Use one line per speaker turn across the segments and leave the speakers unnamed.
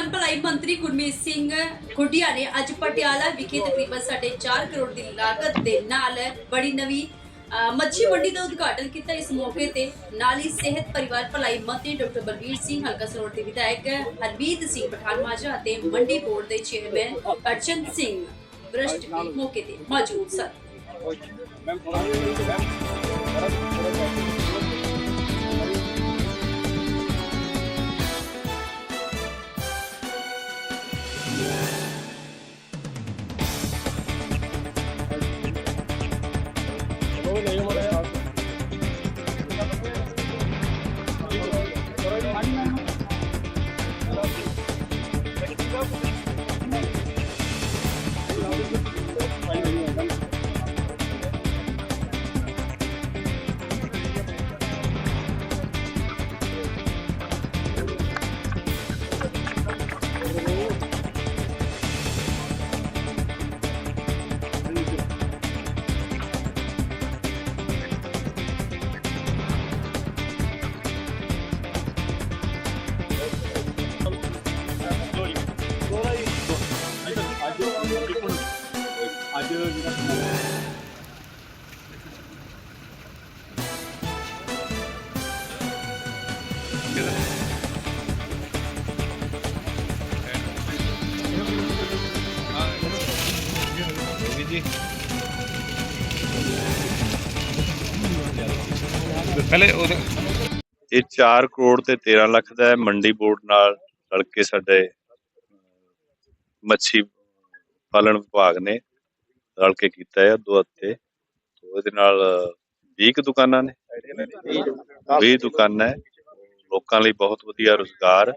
ਕਿਸਾਨ ਭਲਾਈ ਮੰਤਰੀ ਗੁਰਮੀਤ ਸਿੰਘ ਖੁੱਡੀਆ ਨੇ ਅੱਜ ਪਟਿਆਲਾ ਵਿਖੇ ਤਕਰੀਬਨ 4.5 ਕਰੋੜ ਦੀ ਲਾਗਤ ਦੇ ਨਾਲ ਬੜੀ ਨਵੀਂ ਮੱਛੀ ਮੰਡੀ ਦਾ ਉਦਘਾਟਨ ਕੀਤਾ। ਇਸ ਮੌਕੇ ਤੇ ਨਾਲ ਹੀ ਸਿਹਤ ਪਰਿਵਾਰ ਭਲਾਈ ਮੰਤਰੀ ਡਾਕਟਰ ਬਲਵੀਰ ਸਿੰਘ, ਹਲਕਾ ਸਰੋੜ ਦੇ ਵਿਧਾਇਕ ਹਰਮੀਤ ਸਿੰਘ ਪਠਾਨ ਮਾਜਰਾ ਅਤੇ ਮੰਡੀ ਬੋਰਡ ਦੇ ਚੇਅਰਮੈਨ ਅਰਚਨ ਸਿੰਘ ਬ੍ਰਸਟ ਵੀ ਮੌਕੇ ਤੇ ਮੌਜੂਦ ਸਨ।
Udah, 儿 ਅੱਜ ਜਿਹੜਾ ਜੀ ਪਹਿਲੇ ਉਹਦੇ
ਇਹ 4 ਕਰੋੜ ਤੇ 13 ਲੱਖ ਦਾ ਹੈ ਮੰਡੀ ਬੋਰਡ ਨਾਲ ਰਲ ਕੇ ਸਾਡੇ ਮੱਛੀ ਪਾਲਣ ਵਿਭਾਗ ਨੇ। ਰਲ ਕੇ ਕੀਤਾ ਹੈ ਦੋ ਹੱਤੇ ਤੋਂ ਇਹਦੇ ਨਾਲ 20 ਕੁ ਦੁਕਾਨਾਂ ਨੇ। 20 ਦੁਕਾਨਾਂ ਹੈ ਲੋਕਾਂ ਲਈ ਬਹੁਤ ਵਧੀਆ ਰੋਜ਼ਗਾਰ।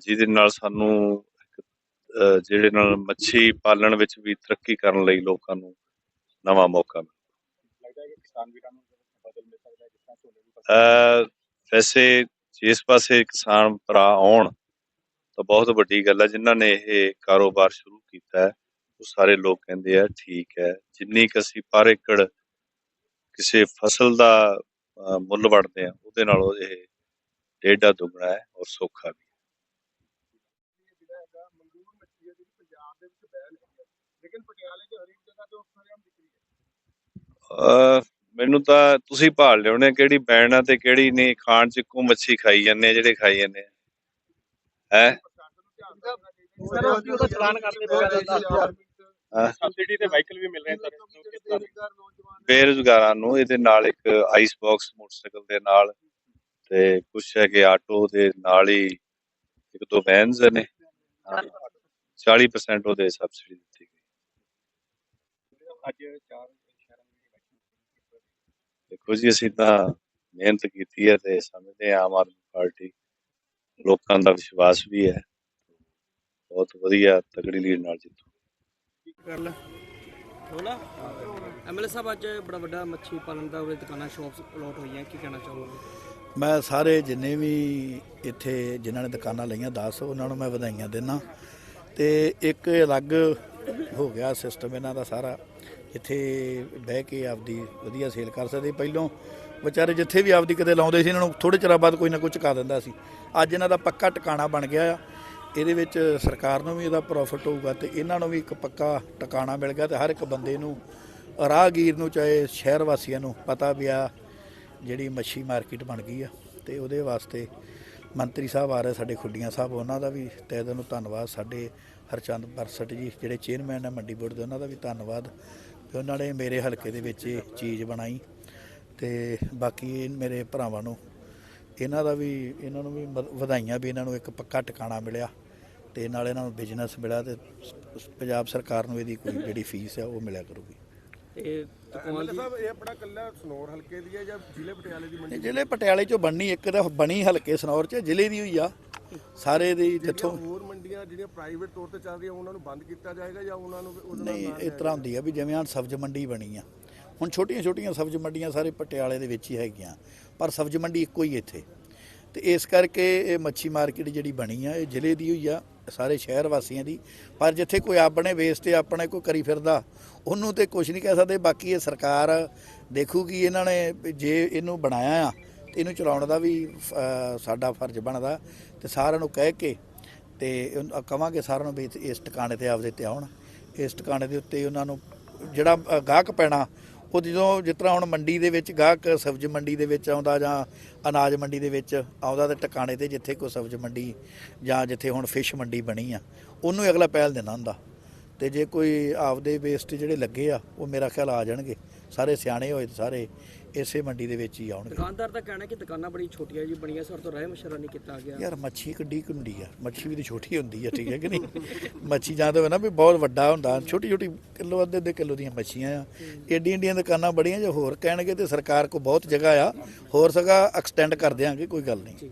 ਜਿਹਦੇ ਨਾਲ ਸਾਨੂੰ ਜਿਹੜੇ ਨਾਲ ਮੱਛੀ ਪਾਲਣ ਵਿੱਚ ਵੀ ਤਰੱਕੀ ਕਰਨ ਲਈ ਲੋਕਾਂ ਨੂੰ ਨਵਾਂ ਮੌਕਾ ਮਿਲਿਆ।
ਲੱਗਦਾ ਹੈ ਕਿ ਕਿਸਾਨ ਵੀਰਾਂ ਨੂੰ ਬਦਲ ਮਿਲ ਸਕਦਾ ਹੈ ਜਿਸ ਤਰ੍ਹਾਂ ਝੋਨੇ ਦੀ ਫਸਲ
ਅਹ ਵੈਸੇ ਜਿਸ ਪਾਸੇ ਕਿਸਾਨ ਭਰਾ ਆਉਣ ਤਾਂ ਬਹੁਤ ਵੱਡੀ ਗੱਲ ਹੈ ਜਿਨ੍ਹਾਂ ਨੇ ਇਹ ਕਾਰੋਬਾਰ ਸ਼ੁਰੂ ਕੀਤਾ ਹੈ। ਉਹ ਸਾਰੇ ਲੋਕ ਕਹਿੰਦੇ ਆ ਠੀਕ ਹੈ ਜਿੰਨੀ ਕੁ ਅਸੀਂ ਪਰ ਏਕੜ ਕਿਸੇ ਫਸਲ ਦਾ ਮੁੱਲ ਵੜਦੇ ਆ ਉਹਦੇ ਨਾਲੋਂ ਇਹ ਡੇਢਾ ਦੁੱਗਣਾ ਹੈ ਔਰ ਸੌਖਾ ਵੀ
ਜਿਹੜਾ ਹੈਗਾ ਮੰਗੂਰ ਮੱਛੀ ਹੈ। ਜਿਹੜੀ ਪੰਜਾਬ ਦੇ ਵਿੱਚ ਬੈਨ ਹੈ ਲੇਕਿਨ ਪਟਿਆਲੇ 'ਚ ਹਰੇਕ ਜਗ੍ਹਾ ਤੇ ਉਸਰਿਆਮ ਦਿਖ ਰਹੀ ਹੈ
ਅਹ, ਮੈਨੂੰ ਤਾਂ ਤੁਸੀਂ ਭਾਲ ਲਿਆਉਣੇ ਕਿਹੜੀ ਬੈਣ ਆ ਤੇ ਕਿਹੜੀ ਨਹੀਂ ਖਾਣ ਚ ਇੱਕੋ ਮੱਛੀ ਖਾਈ ਜਾਂਦੇ ਜਿਹੜੇ ਖਾਈ ਜਾਂਦੇ ਹੈ?
ਚਾਹੀਦਾ
ਸਰ, ਉਹਦਾ ਚਲਾਨ ਕਰਦੇ ਪਏ
ਹਾਂ।
ਸਬਸਿਡੀ ਤੇ ਵਾਹੀਕਲ ਵੀ ਮਿਲ ਰਹੇ ਸਰ ਕਿਸ ਤਰ੍ਹਾਂ ਨੌਜਵਾਨ
ਬੇਰੁਜ਼ਗਾਰਾਂ ਨੂੰ ਇਹਦੇ ਨਾਲ ਇੱਕ ਆਈਸ ਬਾਕਸ ਮੋਟਰਸਾਈਕਲ ਦੇ ਨਾਲ ਤੇ ਕੁਛ ਹੈਗੇ ਆਟੋ ਦੇ ਨਾਲ ਹੀ ਇੱਕ ਦੋ ਵੈਨਸ ਨੇ। ਹਾਂ, 40% ਉਹਦੇ ਸਬਸਿਡੀ ਦਿੱਤੀ ਗਈ।
ਅੱਜ ਚਾਰ ਸ਼ਹਿਰਾਂ ਦੇ ਵਿੱਚ
ਦੇਖੋ ਜੀ ਅਸੀਂ ਤਾਂ ਮਿਹਨਤ ਕੀਤੀ ਹੈ ਤੇ ਸਮਝਦੇ ਆਮ ਆਦਮੀ ਪਾਰਟੀ ਲੋਕਾਂ ਦਾ ਵਿਸ਼ਵਾਸ ਵੀ ਹੈ। ਬਹੁਤ ਵਧੀਆ ਤਗੜੀ ਲੀਡ ਨਾਲ ਜਿੱਤੂ।
ਕਰ ਲੈ ਹੋਣਾ ਐਮਐਲਏ ਸਾਹਿਬ ਅੱਜ ਬੜਾ ਵੱਡਾ ਮੱਛੀ ਪਾਲਣ ਦਾ ਉਰੇ ਦੁਕਾਨਾਂ ਸ਼ਾਪਸ ਅਲਾਟ ਹੋਈਆਂ ਕੀ ਕਹਿਣਾ ਚਾਹੋਗੇ?
ਮੈਂ ਸਾਰੇ ਜਿੰਨੇ ਵੀ ਇੱਥੇ ਜਿਨ੍ਹਾਂ ਨੇ ਦੁਕਾਨਾਂ ਲਈਆਂ 10 ਉਹਨਾਂ ਨੂੰ ਮੈਂ ਵਧਾਈਆਂ ਦਿੰਦਾ। ਤੇ ਇੱਕ ਅਲੱਗ ਹੋ ਗਿਆ ਸਿਸਟਮ ਇਹਨਾਂ ਦਾ ਸਾਰਾ। ਇੱਥੇ ਬਹਿ ਕੇ ਆਪਦੀ ਵਧੀਆ ਸੇਲ ਕਰ ਸਕਦੇ। ਪਹਿਲੋਂ ਵਿਚਾਰੇ ਜਿੱਥੇ ਵੀ ਆਪਦੀ ਕਿਤੇ ਲਾਉਂਦੇ ਸੀ ਇਹਨਾਂ ਨੂੰ ਥੋੜੇ ਚਿਰਾਂ ਬਾਅਦ ਕੋਈ ਨਾ ਕੋਈ ਚੁਕਾ ਦਿੰਦਾ ਸੀ। ਅੱਜ ਇਹਨਾਂ ਦਾ ਪੱਕਾ ਟਿਕਾਣਾ ਬਣ ਗਿਆ ਆ। ਇਹਦੇ ਵਿੱਚ ਸਰਕਾਰ ਨੂੰ ਵੀ ਇਹਦਾ ਪ੍ਰੋਫਿਟ ਹੋਊਗਾ ਤੇ ਇਹਨਾਂ ਨੂੰ ਵੀ ਇੱਕ ਪੱਕਾ ਟਿਕਾਣਾ ਮਿਲ ਗਿਆ ਤੇ ਹਰ ਇੱਕ ਬੰਦੇ ਨੂੰ, ਰਾਹਗੀਰ ਨੂੰ ਚਾਹੇ ਸ਼ਹਿਰ ਵਾਸੀਆਂ ਨੂੰ ਪਤਾ ਵੀ ਆ ਜਿਹੜੀ ਮੱਛੀ ਮਾਰਕੀਟ ਬਣ ਗਈ ਆ ਤੇ ਉਹਦੇ ਵਾਸਤੇ ਮੰਤਰੀ ਸਾਹਿਬ ਆ ਰਹੇ ਸਾਡੇ ਖੁੱਡੀਆਂ ਸਾਹਿਬ, ਉਹਨਾਂ ਦਾ ਵੀ ਤਹਿ ਦਿਲੋਂ ਧੰਨਵਾਦ। ਸਾਡੇ ਹਰਚੰਦ ਬਰਸਟ ਜੀ, ਜਿਹੜੇ ਚੇਅਰਮੈਨ ਆ ਮੰਡੀ ਬੋਰਡ ਦੇ, ਉਹਨਾਂ ਦਾ ਵੀ ਧੰਨਵਾਦ ਕਿ ਉਹਨਾਂ ਨੇ ਮੇਰੇ ਹਲਕੇ ਦੇ ਵਿੱਚ ਇਹ ਚੀਜ਼ ਬਣਾਈ ਤੇ ਬਾਕੀ ਮੇਰੇ ਭਰਾਵਾਂ ਨੂੰ, ਇਹਨਾਂ ਦਾ ਵੀ, ਇਹਨਾਂ ਨੂੰ ਵੀ ਵਧ- ਵਧਾਈਆਂ ਵੀ ਇਹਨਾਂ ਨੂੰ ਇੱਕ ਪੱਕਾ ਟਿਕਾਣਾ ਮਿਲਿਆ। ਤੇ ਨਾਲ ਇਹਨਾਂ ਨੂੰ ਬਿਜ਼ਨਸ ਮਿਲਿਆ ਤੇ ਪੰਜਾਬ ਸਰਕਾਰ ਨੂੰ ਇਹਦੀ ਕੋਈ ਜਿਹੜੀ ਫੀਸ ਹੈ ਉਹ ਮਿਲਿਆ ਕਰੂਗੀ।
ਦੀ
ਸਾਹਿਬ ਇਹ ਆਪਣਾ ਕੱਲਾ ਸਨੌਰ ਹਲਕੇ ਦੀ ਹੈ ਜਾਂ ਜ਼ਿਲ੍ਹੇ ਪਟਿਆਲੇ ਦੀ
ਇਹ ਜ਼ਿਲ੍ਹੇ ਪਟਿਆਲੇ ਚੋਂ ਬਣਨੀ ਇੱਕ ਤਾਂ ਬਣੀ ਹਲਕੇ ਸਨੌਰ ਚ ਜ਼ਿਲ੍ਹੇ ਦੀ ਹੋਈ ਆ। ਸਾਰੇ ਦੀ ਜਿੱਥੋਂ
ਹੋਰ ਮੰਡੀਆਂ ਜਿਹੜੀਆਂ ਪ੍ਰਾਈਵੇਟ ਤੌਰ ਤੇ ਚੱਲ ਰਹੀਆਂ ਉਹਨਾਂ ਨੂੰ ਬੰਦ ਕੀਤਾ ਜਾਏਗਾ ਜਾਂ ਉਹਨਾਂ ਨੂੰ ਉਹਦੇ ਨਾਲ
ਨਹੀਂ ਇਸ ਤਰ੍ਹਾਂ ਹੁੰਦੀ ਆ ਵੀ ਜਿਵੇਂ ਹੁਣ ਸਬਜ਼ ਮੰਡੀ ਬਣੀ ਆ। ਹੁਣ ਛੋਟੀਆਂ ਛੋਟੀਆਂ ਸਬਜ਼ ਮੰਡੀਆਂ ਸਾਰੇ ਪਟਿਆਲੇ ਦੇ ਵਿੱਚ ਹੀ ਹੈਗੀਆਂ ਪਰ ਸਬਜ਼ ਮੰਡੀ ਇੱਕੋ ਹੀ ਇੱਥੇ। ਤੇ ਇਸ ਕਰਕੇ ਇਹ ਮੱਛੀ ਮਾਰਕੀਟ ਜਿਹੜੀ ਬਣੀ ਆ ਇਹ ਜ਼ਿਲ੍ਹੇ ਦੀ ਹੋਈ ਆ। ਸਾਰੇ ਸ਼ਹਿਰ ਵਾਸੀਆਂ ਦੀ, ਪਰ ਜਿੱਥੇ ਕੋਈ ਆਪਣੇ ਬੇਸ ਤੇ ਆਪਣੇ ਕੋਈ ਕਰੀ ਫਿਰਦਾ, ਉਹਨੂੰ ਤੇ ਕੁਝ ਨਹੀਂ ਕਹਿ ਸਕਦੇ, ਬਾਕੀ ਇਹ ਸਰਕਾਰ ਦੇਖੂਗੀ ਇਹਨਾਂ ਨੇ ਜੇ ਇਹਨੂੰ ਬਣਾਇਆ ਆ, ਤੇ ਇਹਨੂੰ ਚਲਾਉਣ ਦਾ ਵੀ ਸਾਡਾ ਫਰਜ਼ ਬਣਦਾ, ਤੇ ਸਾਰਿਆਂ ਨੂੰ ਕਹਿ ਕੇ ਤੇ ਉਨ- ਕਵਾਂਗੇ ਸਾਰਿਆਂ ਨੂੰ ਵੀ ਇਸ- ਟਿਕਾਣੇ ਤੇ ਆਪਦੇ ਤੇ ਆਉਣ। ਇਸ ਟਿਕਾਣੇ ਦੇ ਉੱਤੇ ਉਹਨਾਂ ਨੂੰ ਜਿਹੜਾ ਗਾਹਕ ਪੈਣਾ ਉਹ ਜਦੋਂ ਜਿਸ ਤਰ੍ਹਾਂ ਹੁਣ ਮੰਡੀ ਦੇ ਵਿੱਚ ਗਾਹਕ ਸਬਜ਼ੀ ਮੰਡੀ ਦੇ ਵਿੱਚ ਆਉਂਦਾ ਜਾਂ ਅਨਾਜ ਮੰਡੀ ਦੇ ਵਿੱਚ ਆਉਂਦਾ ਤੇ ਟਿਕਾਣੇ ਤੇ ਜਿੱਥੇ ਕੋਈ ਸਬਜ਼ੀ ਮੰਡੀ ਜਾਂ ਜਿੱਥੇ ਹੁਣ ਫਿਸ਼ ਮੰਡੀ ਬਣੀ ਆ, ਉਹਨੂੰ ਅਗਲਾ ਪਹਿਲ ਦੇਣਾ ਹੁੰਦਾ। ਤੇ ਜੇ ਕੋਈ ਆਪਦੇ ਵੇਸਟ ਜਿਹੜੇ ਲੱਗੇ ਆ ਉਹ ਮੇਰਾ ਖਿਆਲ ਆ ਜਾਣਗੇ। ਸਾਰੇ ਸਿਆਣੇ ਹੋਏ ਤੇ ਸਾਰੇ ਇਸੇ ਮੰਡੀ ਦੇ ਵਿੱਚ ਹੀ ਆਉਣਗੇ।
ਦੁਕਾਨਦਾਰ ਦਾ ਕਹਿਣਾ ਕਿ ਦੁਕਾਨਾਂ ਬੜੀ ਛੋਟੀਆਂ ਜੀ ਬਣੀਆਂ ਸਰ ਤੋਂ ਰਹਿ ਮਸ਼ਰਾ ਨਹੀਂ ਕੀਤਾ ਗਿਆ।
ਯਾਰ ਮੱਛੀ ਕਿੱਡੀ ਹੁੰਦੀ ਆ। ਮੱਛੀ ਵੀ ਤਾਂ ਛੋਟੀ ਹੁੰਦੀ ਆ ਠੀਕ ਹੈ ਕਿ ਨਹੀਂ? ਮੱਛੀ ਜਾਂ ਤਾਂ ਨਾ ਵੀ ਬਹੁਤ ਵੱਡਾ ਹੁੰਦਾ। ਛੋਟੀ ਛੋਟੀ ਕਿਲੋ ਅੱਧੇ ਅੱਧੇ ਕਿਲੋ ਦੀਆਂ ਮੱਛੀਆਂ ਆ। ਏਡੀਆਂ ਏਡੀਆਂ ਦੁਕਾਨਾਂ ਬੜੀਆਂ ਜੇ ਹੋਰ ਕਹਿਣਗੇ ਤੇ ਸਰਕਾਰ ਕੋ ਬਹੁਤ ਜਗ੍ਹਾ ਆ। ਹੋਰ ਸਗਾ ਐਕਸਟੈਂਡ ਕਰ ਦਿਆਂਗੇ ਕੋਈ ਗੱਲ ਨਹੀਂ।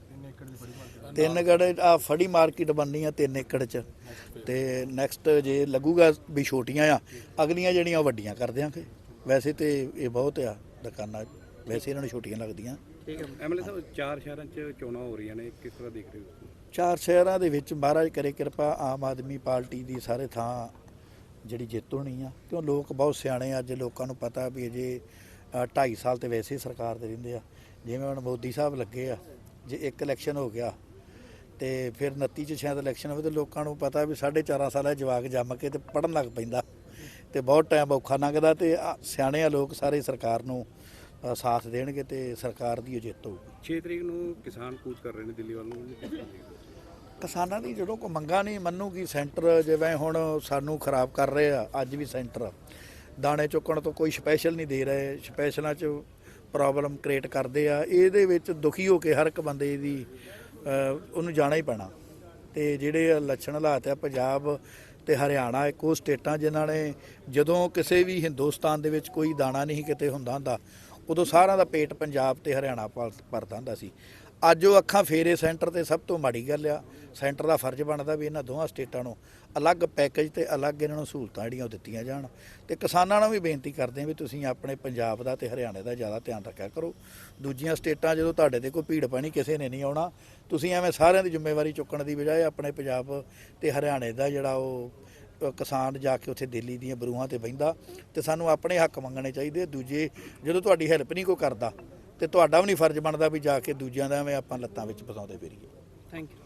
ਤਿੰਨ ਏਕੜ ਆ ਫੜੀ ਮਾਰਕੀਟ ਬਣਨੀ ਆ ਤਿੰਨ ਏਕੜ ਚ। ਤੇ ਨੈਕਸਟ ਜੇ ਲੱਗੂਗਾ ਵੀ ਛੋਟੀਆਂ ਆ ਅਗਲੀਆਂ ਜਿਹੜੀਆਂ ਵੱਡੀਆਂ ਕਰ ਦਿਆਂਗੇ। ਵੈਸੇ ਤੇ ਇਹ ਬਹੁਤ ਆ ਦੁਕਾਨਾਂ ਵੈਸੇ ਇਹਨਾਂ ਨੂੰ ਛੋਟੀਆਂ ਲੱਗਦੀਆਂ।
ਠੀਕ ਹੈ।
ਐਮਐਲਏ ਸਾਹਿਬ ਚਾਰ ਸ਼ਹਿਰਾਂ 'ਚ ਚੋਣਾਂ ਹੋ ਰਹੀਆਂ ਨੇ ਕਿਸ ਤਰ੍ਹਾਂ ਦੇਖ ਰਹੇ ਹੋ
ਚਾਰ ਸ਼ਹਿਰਾਂ ਦੇ ਵਿੱਚ ਮਹਾਰਾਜ ਕਰੇ ਕਿਰਪਾ ਆਮ ਆਦਮੀ ਪਾਰਟੀ ਦੀ ਸਾਰੇ ਥਾਂ ਜਿਹੜੀ ਜਿੱਤ ਹੋਣੀ ਆ। ਕਿਉਂ ਲੋਕ ਬਹੁਤ ਸਿਆਣੇ ਆ ਅੱਜ ਲੋਕਾਂ ਨੂੰ ਪਤਾ ਵੀ ਅਜੇ 2.5 ਸਾਲ ਤੇ ਵੈਸੇ ਸਰਕਾਰ ਦੇ ਰਹਿੰਦੇ ਆ। ਜਿਵੇਂ ਹੁਣ ਮੋਦੀ ਸਾਹਿਬ ਲੱਗੇ ਆ ਜੇ ਇੱਕ ਇਲੈਕਸ਼ਨ ਹੋ ਗਿਆ ਤੇ ਫਿਰ 29 ਚ ਸ਼ਾਇਦ ਇਲੈਕਸ਼ਨ ਹੋਵੇ ਤੇ ਲੋਕਾਂ ਨੂੰ ਪਤਾ ਵੀ 4.5 ਸਾਲਾ ਜਵਾਕ ਜੰਮ ਕੇ ਤੇ ਪੜਨ ਲੱਗ ਪੈਂਦਾ। ਤੇ ਬਹੁਤ ਟਾਈਮ ਔਖਾ ਲੰਘਦਾ ਤੇ ਸਿਆਣੇ ਆ ਲੋਕ ਸਾਰੇ ਸਰਕਾਰ ਨੂੰ ਸਾਥ ਦੇਣਗੇ ਤੇ ਸਰਕਾਰ ਦੀ ਜਿੱਤ ਹੋਊਗੀ।
6 ਤਰੀਕ ਨੂੰ ਕਿਸਾਨ ਕੂਚ ਕਰ ਰਹੇ ਨੇ ਦਿੱਲੀ ਵੱਲ ਨੂੰ?
ਕਿਸਾਨਾਂ ਦੀ ਜਦੋਂ ਕੋਈ ਮੰਗਾ ਨਹੀਂ ਮੰਨੂਗੀ ਸੈਂਟਰ ਜਿਵੇਂ ਹੁਣ ਸਾਨੂੰ ਖਰਾਬ ਕਰ ਰਹੇ ਆ ਅੱਜ ਵੀ ਸੈਂਟਰ। ਦਾਣੇ ਚੁੱਕਣ ਤੋਂ ਕੋਈ ਸਪੈਸ਼ਲ ਨਹੀਂ ਦੇ ਰਹੇ ਸਪੈਸ਼ਲਾਂ 'ਚ ਪ੍ਰੋਬਲਮ ਕ੍ਰੀਏਟ ਕਰਦੇ ਆ ਇਹਦੇ ਵਿੱਚ ਦੁਖੀ ਹੋ ਕੇ ਹਰ ਇੱਕ ਬੰਦੇ ਦੀ ਉਹਨੂੰ ਜਾਣਾ ਹੀ ਪੈਣਾ। ਤੇ ਜਿਹੜੇ ਲੱਛਣ ਹਾਲਾਤ ਆ, ਪੰਜਾਬ ਤੇ ਹਰਿਆਣਾ, ਇੱਕ ਉਹ ਸਟੇਟਾਂ ਜਿਨ੍ਹਾਂ ਨੇ ਜਦੋਂ ਕਿਸੇ ਵੀ ਹਿੰਦੁਸਤਾਨ ਦੇ ਵਿੱਚ ਕੋਈ ਦਾਣਾ ਨਹੀਂ ਕਿਤੇ ਹੁੰਦਾ ਹੁੰਦਾ, ਉਦੋਂ ਸਾਰਿਆਂ ਦਾ ਪੇਟ ਪੰਜਾਬ ਤੇ ਹਰਿਆਣਾ ਭਰ- ਭਰਦਾ ਹੁੰਦਾ ਸੀ। ਅੱਜ ਉਹ ਅੱਖਾਂ ਫੇਰੇ ਸੈਂਟਰ ਤੇ ਸਭ ਤੋਂ ਮਾੜੀ ਗੱਲ ਆ, ਸੈਂਟਰ ਦਾ ਫਰਜ਼ ਬਣਦਾ ਵੀ ਇਹਨਾਂ ਦੋਹਾਂ ਸਟੇਟਾਂ ਨੂੰ ਅਲੱਗ ਪੈਕੇਜ ਤੇ ਅਲੱਗ ਇਹਨਾਂ ਨੂੰ ਸਹੂਲਤਾਂ ਜਿਹੜੀਆਂ ਉਹ ਦਿੱਤੀਆਂ ਜਾਣ। ਤੇ ਕਿਸਾਨਾਂ ਨੂੰ ਵੀ ਬੇਨਤੀ ਕਰਦੇ ਆ ਵੀ ਤੁਸੀਂ ਆਪਣੇ ਪੰਜਾਬ ਦਾ ਤੇ ਹਰਿਆਣੇ ਦਾ ਜ਼ਿਆਦਾ ਧਿਆਨ ਰੱਖਿਆ ਕਰੋ। ਦੂਜੀਆਂ ਸਟੇਟਾਂ ਜਦੋਂ ਤੁਹਾਡੇ ਤੇ ਕੋਈ ਭੀੜ ਪੈਣੀ ਕਿਸੇ ਨੇ ਨਹੀਂ ਆਉਣਾ, ਤੁਸੀਂ ਐਵੇਂ ਸਾਰਿਆਂ ਦੀ ਜ਼ਿੰਮੇਵਾਰੀ ਚੁੱਕਣ ਦੀ ਬਜਾਏ ਆਪਣੇ ਪੰਜਾਬ ਤੇ ਹਰਿਆਣੇ ਦਾ ਜਿਹੜਾ ਉਹ ਕਿਸਾਨ ਜਾ ਕੇ ਉੱਥੇ ਦਿੱਲੀ ਦੀਆਂ ਬਰੂਹਾਂ ਤੇ ਬਹਿੰਦਾ ਤੇ ਸਾਨੂੰ ਆਪਣੇ ਹੱਕ ਮੰਗਣੇ ਚਾਹੀਦੇ। ਦੂਜੇ ਜਦੋਂ ਤੁਹਾਡੀ ਹੈਲਪ ਨਹੀਂ ਕੋਈ ਕਰਦਾ ਤੇ ਤੁਹਾਡਾ ਵੀ ਨਹੀਂ ਫਰਜ਼ ਬਣਦਾ ਵੀ ਜਾ ਕੇ ਦੂਜਿਆਂ ਦਾ ਐਵੇਂ ਆਪਾਂ ਲੱਤਾਂ ਵਿੱਚ ਫਸਾਉਂਦੇ ਫਿਰੀਏ।
Thank you